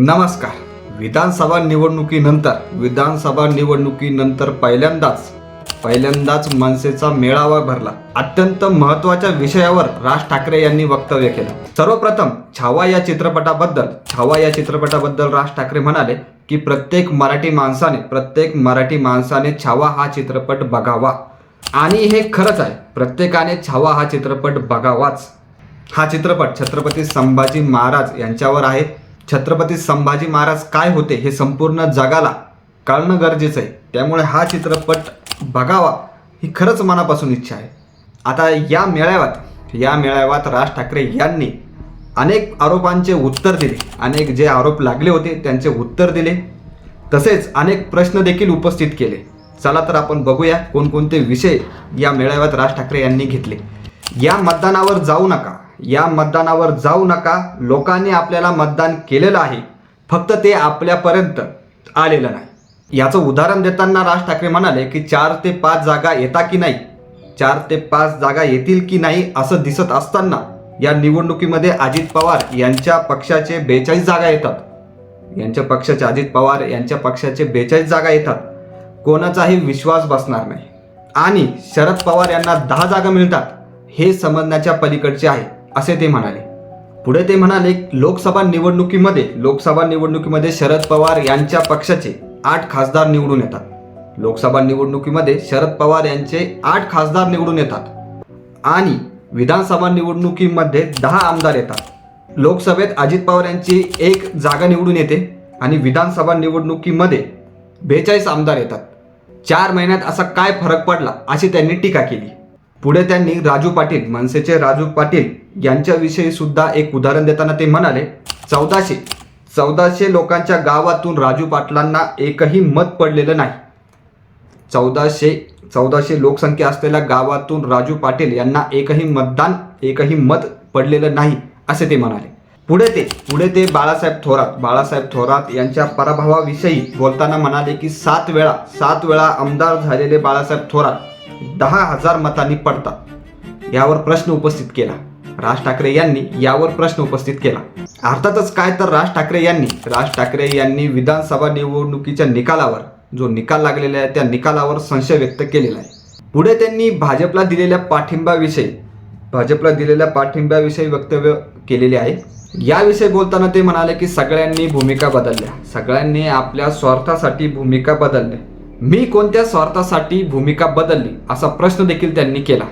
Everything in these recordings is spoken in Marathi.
नमस्कार. विधानसभा निवडणुकीनंतर विधानसभा निवडणुकीनंतर पहिल्यांदाच पहिल्यांदाच मनसेचा मेळावा भरला. अत्यंत महत्त्वाच्या विषयावर राज ठाकरे यांनी वक्तव्य केलं. सर्वप्रथम छावा या चित्रपटाबद्दल छावा या चित्रपटाबद्दल राज ठाकरे म्हणाले की प्रत्येक मराठी माणसाने प्रत्येक मराठी माणसाने छावा हा चित्रपट बघावा. आणि हे खरंच आहे प्रत्येकाने छावा हा चित्रपट बघावाच. हा चित्रपट छत्रपती संभाजी महाराज यांच्यावर आहे. छत्रपती संभाजी महाराज काय होते हे संपूर्ण जगाला कळणं गरजेचं आहे. त्यामुळे हा चित्रपट बघावा ही खरंच मनापासून इच्छा आहे. आता या मेळाव्यात या मेळाव्यात राज ठाकरे यांनी अनेक आरोपांचे उत्तर दिले. अनेक जे आरोप लागले होते त्यांचे उत्तर दिले. तसेच अनेक प्रश्न देखील उपस्थित केले. चला तर आपण बघूया कोणकोणते विषय या मेळाव्यात राज ठाकरे यांनी घेतले. या मतदानावर जाऊ नका. या मतदानावर जाऊ नका. लोकांनी आपल्याला मतदान केलेलं आहे. फक्त ते आपल्यापर्यंत आलेलं नाही. याचं उदाहरण देताना राज ठाकरे म्हणाले की चार ते पाच जागा येता की नाही? चार ते पाच जागा येतील की नाही असं दिसत असताना या निवडणुकीमध्ये अजित पवार यांच्या पक्षाचे बेचाळीस जागा येतात. यांच्या पक्षाचे अजित पवार यांच्या पक्षाचे बेचाळीस जागा येतात. कोणाचाही विश्वास बसणार नाही. आणि शरद पवार यांना दहा जागा मिळतात. हे समजण्याच्या पलीकडचे आहे. असे ते म्हणाले. पुढे ते म्हणाले लोकसभा निवडणुकीमध्ये लोकसभा निवडणुकीमध्ये शरद पवार यांच्या पक्षाचे आठ खासदार निवडून येतात. लोकसभा निवडणुकीमध्ये शरद पवार यांचे आठ खासदार निवडून येतात. आणि विधानसभा निवडणुकीमध्ये दहा आमदार येतात. लोकसभेत अजित पवार यांची एक जागा निवडून येते आणि विधानसभा निवडणुकीमध्ये बेचाळीस आमदार येतात. चार महिन्यात असा काय फरक पडला अशी त्यांनी टीका केली. पुढे त्यांनी राजू पाटील मनसेचे राजू पाटील यांच्याविषयी सुद्धा एक उदाहरण देताना ते म्हणाले चौदाशे चौदाशे लोकांच्या गावातून राजू पाटलांना एकही मत पडलेलं नाही. चौदाशे चौदाशे लोकसंख्या असलेल्या गावातून राजू पाटील यांना एकही मतदान एकही मत पडलेलं नाही असे ते म्हणाले. पुढे ते पुढे ते बाळासाहेब थोरात बाळासाहेब थोरात यांच्या पराभवाविषयी बोलताना म्हणाले की सात वेळा सात वेळा आमदार झालेले बाळासाहेब थोरात दहा हजार मतांनी पडतात. यावर प्रश्न उपस्थित केला. राज ठाकरे यांनी यावर प्रश्न उपस्थित केला. अर्थातच काय तर राज ठाकरे यांनी राज ठाकरे यांनी विधानसभा निवडणुकीच्या निकालावर जो निकाल लागलेला आहे त्या निकालावर संशय व्यक्त केलेला आहे. पुढे त्यांनी भाजपला दिलेल्या पाठिंब्याविषयी भाजपला दिलेल्या पाठिंब्याविषयी वक्तव्य केलेले आहे. याविषयी बोलताना ते म्हणाले की सगळ्यांनी भूमिका बदलल्या. सगळ्यांनी आपल्या स्वार्थासाठी भूमिका बदलल्या. मी कोणत्या स्वार्थासाठी भूमिका बदलली असा प्रश्न देखील त्यांनी केला.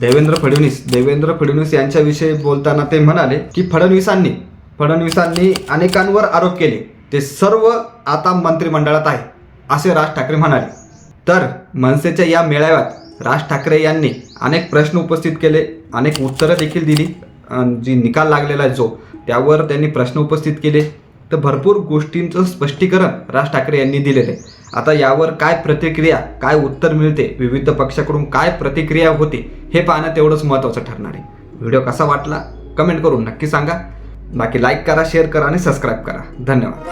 देवेंद्र फडणवीस देवेंद्र फडणवीस यांच्याविषयी बोलताना ते म्हणाले की फडणवीसांनी फडणवीसांनी अनेकांवर आरोप केले. ते सर्व आता मंत्रिमंडळात आहे असे राज ठाकरे म्हणाले. तर मनसेच्या या मेळाव्यात राज ठाकरे यांनी अनेक प्रश्न उपस्थित केले अनेक उत्तरं देखील दिली. जी निकाल लागलेला आहे जो त्यावर त्यांनी प्रश्न उपस्थित केले. तर भरपूर गोष्टींचं स्पष्टीकरण राज ठाकरे यांनी दिलेलं आहे. आता यावर काय प्रतिक्रिया काय उत्तर मिळते विविध पक्षाकडून काय प्रतिक्रिया होते हे पाहणं तेवढंच महत्त्वाचं ठरणार आहे. व्हिडिओ कसा वाटला कमेंट करून नक्की सांगा. बाकी लाईक करा शेअर करा आणि सबस्क्राईब करा. धन्यवाद.